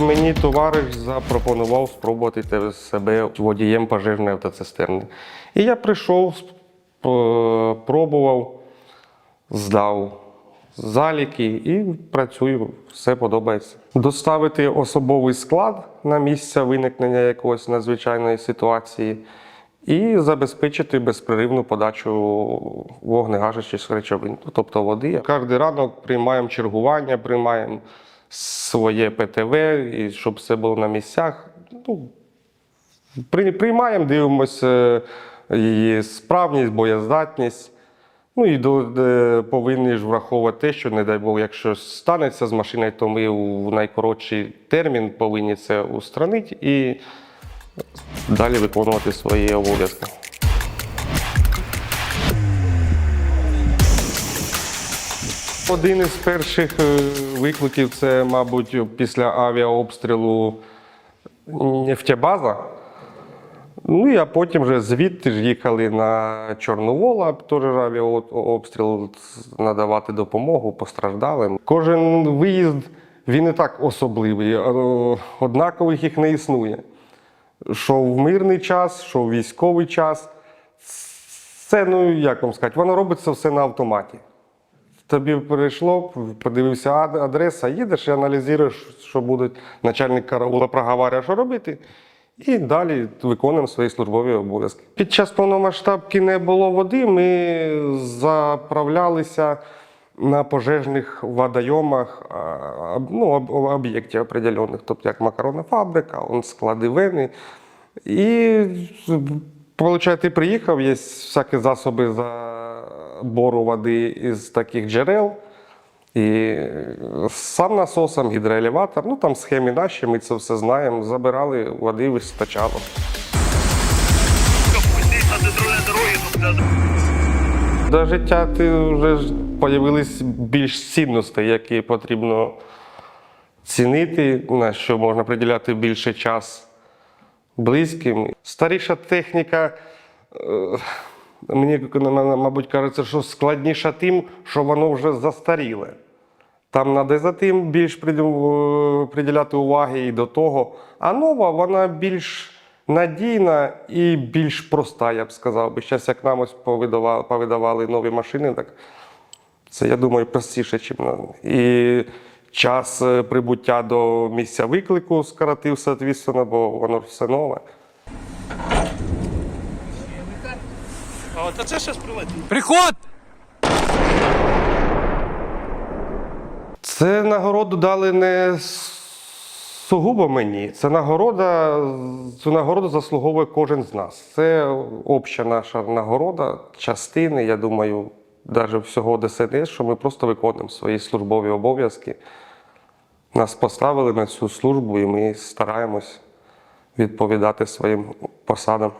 Мені товариш запропонував спробувати себе водієм пожежної автоцистерни. І я прийшов, пробував, здав заліки і працюю, все подобається. Доставити особовий склад на місце виникнення якоїсь надзвичайної ситуації і забезпечити безперервну подачу вогнегашучих речовин, тобто води. Кожен ранок приймаємо чергування, приймаємо своє ПТВ, і щоб все було на місцях. Ну, приймаємо, дивимося її справність, боєздатність. Ну і до, де повинні ж враховувати те, що, не дай Бог, якщо станеться з машиною, то ми в найкоротший термін повинні це устранити і далі виконувати свої обов'язки. Один із перших е, викликів це, мабуть, після авіаобстрілу нефтебаза. Ну, і а потім вже звідти ж їхали на Чорновола, теж авіаобстріл надавати допомогу постраждалим. Кожен виїзд він і так особливий, однакових їх не існує. Що в мирний час, що в військовий час. Це, ну як вам сказати, воно робиться все на автоматі. Тобі прийшло, подивився адреса, їдеш і аналізуєш, що буде начальник караула проговорює, що робити. І далі виконуємо свої службові обов'язки. Під час повномасштабки не було води. Ми заправлялися на пожежних водойомах ну, об'єктів определених, тобто як макаронна фабрика, склади вени. І виходить, ти приїхав, є всякі засоби забору води із таких джерел. І сам насосом, гідроелеватор, ну там схеми наші, ми це все знаємо. Забирали води, вистачало. До життя ти вже ж появились більш цінностей, які потрібно цінити, на що можна приділяти більше час близьким. Старіша техніка, е, мені, мабуть, кажеться, що складніша тим, що воно вже застаріле. Там треба за тим більш приділяти уваги і до того. А нова, вона більш надійна і більш проста, я б сказав. би. Зараз як нам ось повидавали, повидавали нові машини, так це, я думаю, простіше, ніж. І час е, прибуття до місця виклику скоротив, соответственно, бо воно все нове. А от це щось прилетить. Приход! Це нагороду дали не сугубо мені. Це нагорода, цю нагороду заслуговує кожен з нас. Це обща наша нагорода, частини, я думаю, навіть всього ДСНС, що ми просто виконуємо свої службові обов'язки. Нас поставили на цю службу, і ми стараємось відповідати своїм посадам.